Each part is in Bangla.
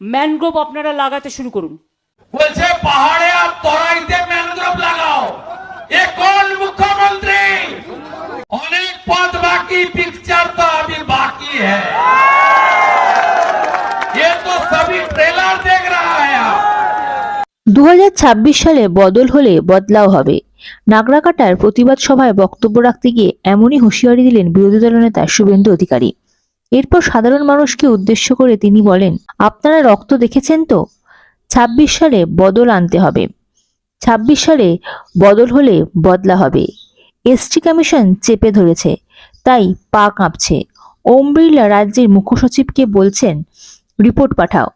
ম্যানগ্রোভ আপনারা লাগাতে শুরু করুন বলছে পাহাড়ে আর তরাইতে ম্যানগ্রোভ লাগাও এ কোন মুখ্যমন্ত্রী অনেক পথ বাকি पिक्चर तो अभी बाकी है ये तो सभी ट्रेलर देख रहा है आप দু সালে বদল হলে বদলাও হবে নাগরাকাটার প্রতিবাদ সভায় বক্তব্য রাখতে গিয়ে এমনই হুঁশিয়ারি দিলেন বিরোধী দলনেতা শুভেন্দু অধিকারী এরপর সাধারণ মানুষকে উদ্দেশ্য করে তিনি বলেন, আপনারা রক্ত দেখেছেন তো? ছাব্বিশ সালে বদল আনতে হবে। ছাব্বিশ সালে বদল হলে বদলা হবে। এসটি কমিশন চেপে ধরেছে, তাই পা কাঁপছে। ওম বিড়লা রাজ্যের মুখ্য সচিবকে বলছেন, রিপোর্ট পাঠাও।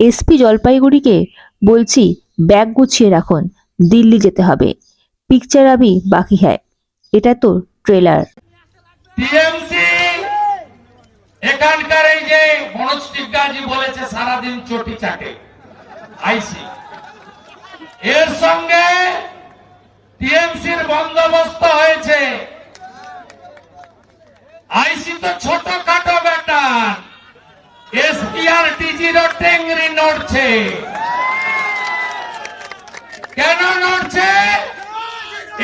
এসপি জলপাইগুড়িকে বলছি, ব্যাগ গুছিয়ে রাখুন, দিল্লি যেতে হবে। পিকচার আবি বাকি হ্যায়। এটা তো ট্রেলার। টিএমসি এখানকার এই যে মনোজ টিগ্গাজি বলেছে, সারাদিন চটি চাটে। আইসি। এর সঙ্গে টিএমসির বন্দোবস্ত হয়েছে। আইসি তো ছোট খাটো ব্যাটার। এসপিআর টিজিরও টেংরি নড়ছে। কেন নড়ছে?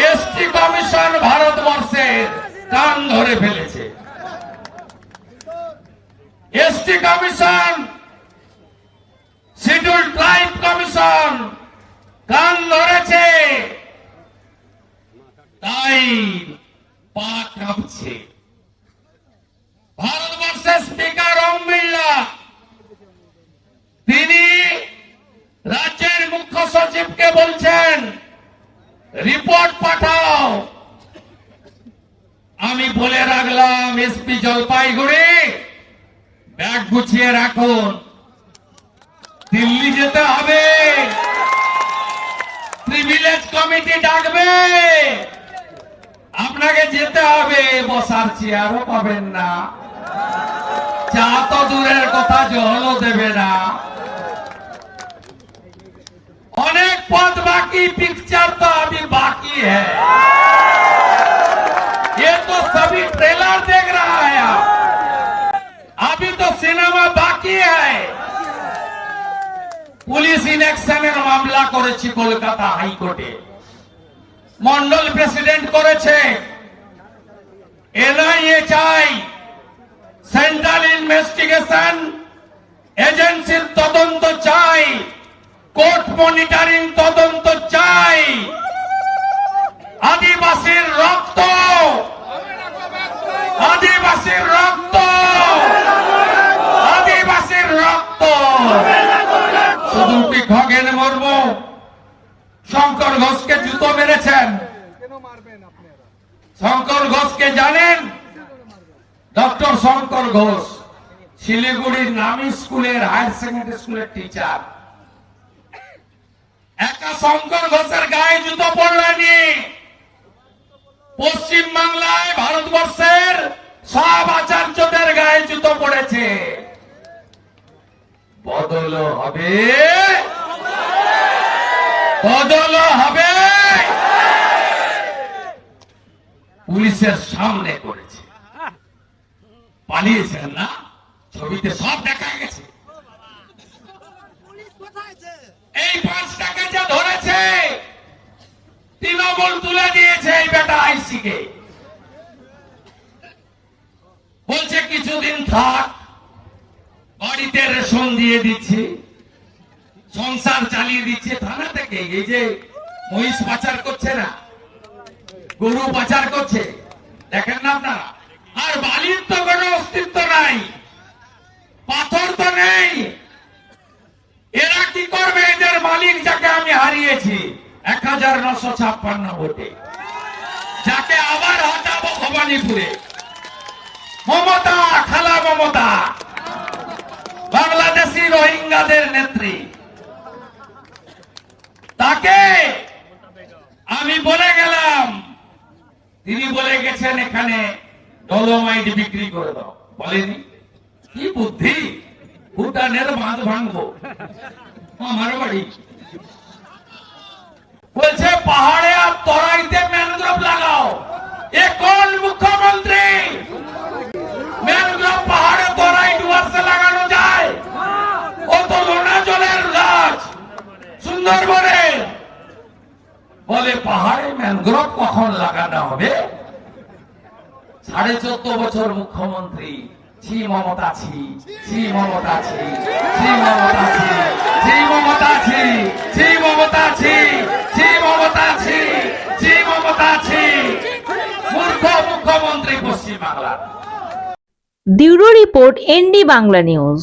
এসটি কমিশন ভারতবর্ষের কান ধরে ফেলেছে। ST commission schedule tribe commission কান ধরেছে তাই পা কাঁপছে ভারতবর্ষের স্পিকার ওম বিড়লা, তিনি রাজ্যের মুখ্য সচিবকে বলছেন, রিপোর্ট পাঠাও। আমি বলে রাখলাম, এসপি জলপাইগুড়ি। ব্যাগ গুছিয়ে রাখুন দিল্লি যেতে হবে প্রিভিলেজ কমিটি ডাকবে আপনাকে যেতে হবে বসার চেয়ারও পাবেন না চা তো দূরের কথা জলও দেবে না অনেক পথ बाकी पिक्चर तो अभी बाकी है ये तो सभी ट्रेलर देख रहा है आप সিনেমা বাকি পুলিশ ইলেকশনের মামলা করেছি কলকাতা হাইকোর্টে। মন্ডল প্রেসিডেন্ট করেছে। এনআইএ চাই সেন্ট্রাল ইনভেস্টিগেশন এজেন্সির তদন্ত চাই। কোর্ট মনিটারিং তদন্ত চাই। আদিবাসীর রক্ত। আদিবাসীর রক্ত। শুধু খগেন মুর্মু। শঙ্কর ঘোষকে জুতো মেরেছেন। শঙ্কর ঘোষকে জানেন? ডক্টর শঙ্কর ঘোষ, শিলিগুড়ির নামী স্কুলের হায়ার সেকেন্ডারি স্কুলের টিচার। একা শঙ্কর ঘোষের গায়ে জুতো পড়লেনি। পশ্চিম বাংলায় ভারতবর্ষের সব আচার্যদের গায়ে জুতো পড়েছে। বদল হবে। বদল হবে। পুলিশের সামনে করেছে। পালিয়েছেন না ছবিতে সব দেখা গেছে। এই পাঁচটাকে যে ধরেছে তৃণমূল তুলে দিয়েছে এই বেটা আইসিকে। বলছে কিছুদিন থাক বাড়িতে রেশন দিয়ে দিচ্ছি, সংসার চালিয়ে দিচ্ছে, থানা থেকে। এই যে মহিষ পাচার করছে না, গরু পাচার করছে, দেখেন না আপনারা? আর বালির তো কোনো অস্তিত্ব নাই, পাথর তো নেই। এরা কি করবে? এদের মালিক যাকে আমি হারিয়েছি, এক হাজার নশো ছাপ্পান্ন ভোটে। যাকে আবার হটাবো ভবানীপুরে। মমতা, খালা মমতা। বাংলাদেশি রোহিঙ্গাদের নেত্রী। তাকে আমি বলে গেলাম, তিনি বলে গেছেন এখানে ডলোমাইট বিক্রি করে দাও। বলেনি? কি বুদ্ধি? ভুটানের বাঁধ ভাঙবো। আমার বাড়ি। বলছে, পাহাড়ে আর তরাইতে ম্যানগ্রোভ লাগাও। এ কোন মুখ্যমন্ত্রী ম্যানগ্রোভ পাহাড়ে তরাই ডুয়ার্সে লাগানো যায় ও তো সুন্দরবনে বলে পাহাড়ে ম্যানগ্রোভ কখন লাগানো হবে? সাড়ে চোদ্দ বছর মুখ্যমন্ত্রী ছি মমতা ছি ছি মমতা ছি ছি মমতা ছি ছি মমতা ছি ছি মমতা ছি ছি মমতা ছি ছি মমতা ছি। মূর্খ মুখ্যমন্ত্রী পশ্চিম bureau report ND Bangla news.